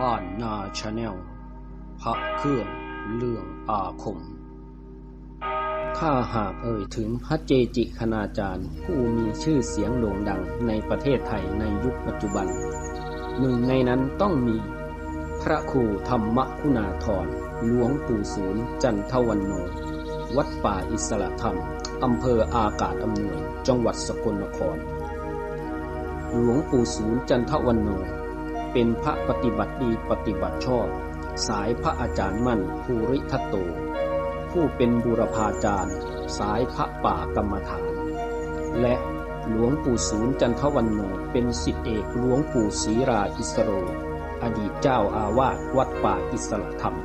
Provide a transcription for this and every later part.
บ้านนาชาแนลพระเครื่องเรื่องอาคม ถ้าหากเอ่ยถึงพระเจจิคณาจารย์ ผู้มีชื่อเสียงโด่งดังในประเทศไทยในยุคปัจจุบัน หนึ่งในนั้นต้องมี พระครูธรรมคุณาธรหลวงปู่ศูนย์จันทวันโน วัดป่าอิสระธรรม อำเภออากาศอำนวย จังหวัดสกลนคร หลวงปู่ศูนย์จันทวันโน เป็นพระปฏิบัติดีปฏิบัติชอบ สายพระอาจารย์มั่นภูริทัตโต ผู้เป็นบูรพาจารย์ สายพระป่ากรรมฐาน และหลวงปู่ศูนย์จันทวันโนเป็นสิทธิเอกหลวงปู่ศรีราอิสโร อดีตเจ้าอาวาสวัดป่าอิสระธรรม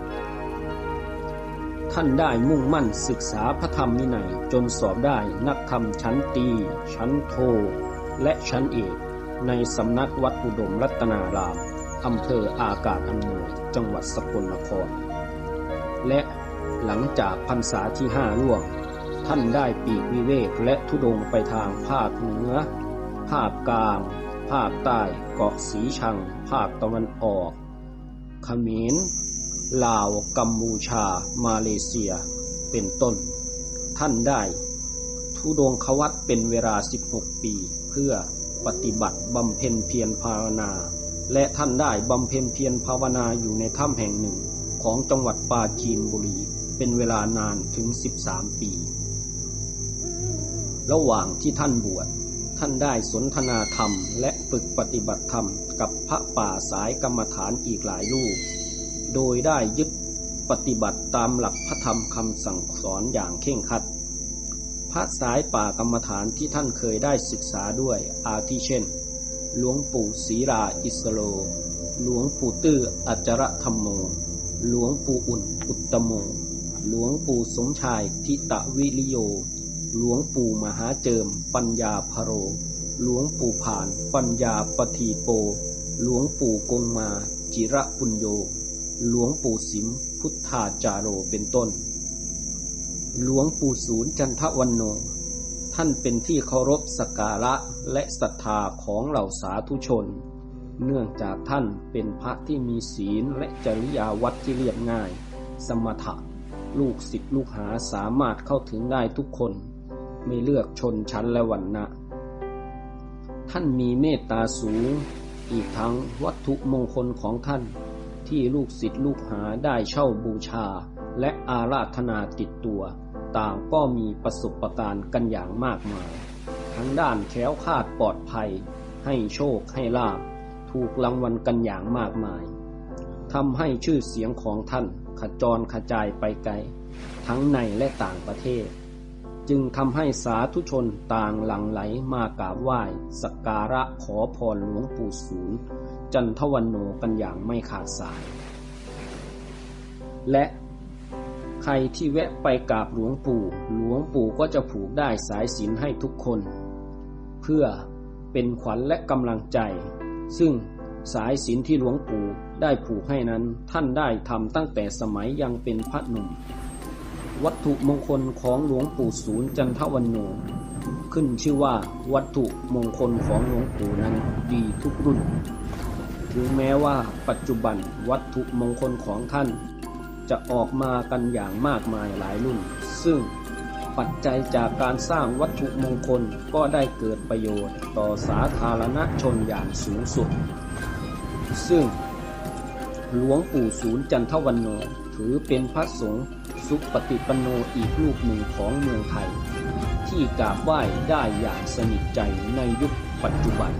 ท่านได้มุ่งมั่นศึกษาพระธรรมวินัยจนสอบได้นักธรรมชั้นตี ชั้นโท และชั้นเอก ในสำนักวัดอุดมรัตนาราม อำเภออากาศอำนวย จังหวัดสกลนคร และหลังจากพรรษาที่ห้าล่วง ท่านได้ปีกวิเวกและทุดงไปทางภาคเหนือ ภาคกลาง ภาคใต้เกาะสีชัง ภาคตะวันออกเขมร ลาว กัมพูชา มาเลเซีย เป็นต้น ท่านได้ทุดงควัตเป็นเวลา 16 ปีเพื่อ ปฏิบัติบำเพ็ญเพียรภาวนา และท่านได้บำเพ็ญเพียรภาวนาอยู่ในถ้ำแห่งหนึ่ง ของจังหวัดปาจีนบุรี เป็นเวลานานถึง 13 ปี ระหว่างที่ท่านบวชท่านได้สนทนาธรรมและฝึกปฏิบัติธรรมกับพระป่าสายกรรมฐานอีกหลายรูป โดยได้ยึดปฏิบัติตามหลักพระธรรมคำสั่งสอนอย่างเข่งคัด พระสายป่ากรรมฐานที่ท่านเคยได้ศึกษาด้วยอาทิเช่น หลวงปู่ศรีราอิสโล หลวงปู่ตื้ออัจรธรรมโม หลวงปู่อุ่นอุตตโม หลวงปู่สมชายทิตะวิริโย หลวงปู่มหาเจิม ปัญญาพโร หลวงปู่ผ่าน ปัญญาปทีโป หลวงปู่กงมา จิระปุญโย หลวงปู่สิม พุทธาจาโรเป็นต้น หลวงปู่ศูนย์จันทวันโน ท่านเป็นที่เคารพสักการะและศรัทธาของเหล่าสาธุชน เนื่องจากท่านเป็นพระที่มีศีลและจริยาวัดที่เรียบง่าย สมถะ ลูกศิษย์ลูกหาสามารถเข้าถึงได้ทุกคน ไม่เลือกชนชั้นและวรรณะ ท่านมีเมตตาสูง อีกทั้งวัตถุมงคลของท่าน ที่ลูกศิษย์ลูกหาได้เช่าบูชาและอาราธนาติดตัว ต่างก็มีประสบการณ์กันอย่างมากมาย ทั้งด้านแคล้วคลาดปลอดภัย ให้โชคให้ลาบ ถูกรางวัลกันอย่างมากมายทำให้ชื่อเสียงของท่านขจรขจายไปไกล ทั้งในและต่างประเทศ จึงทำให้สาธุชนต่างหลั่งไหลมากราบไหว้สักการะขอพรหลวงปู่ศูนย์ จันทวันโนกันอย่างไม่ขาดสาย และ ครที่แวะไปกราบหลวงปู่ หลวงปู่ก็จะผูกได้สายศีลให้ทุกคน เพื่อเป็นขวัญและกำลังใจ ซึ่งสายศีลที่หลวงปู่ได้ผูกให้นั้นท่านได้ทำตั้งแต่สมัยยังเป็นพระหนุ่ม วัตถุมงคลของหลวงปู่ศูนย์จันทวันโนขึ้นชื่อว่าวัตถุมงคลของหลวงปู่นั้นดีทุกรุ่น ถึงแม้ว่าปัจจุบันวัตถุมงคลของท่าน จะออกมากันอย่างมากมายหลายรุ่น ซึ่งปัจจัยจากการสร้างวัตถุมงคลก็ได้เกิดประโยชน์ต่อสาธารณชนอย่างสูงสุด ซึ่งหลวงปู่ศูนย์จันทวันโนถือเป็นพระสงฆ์สุปฏิปันโนอีกรูปหนึ่งของเมืองไทย ที่กราบไหว้ได้อย่างสนิทใจในยุคปัจจุบัน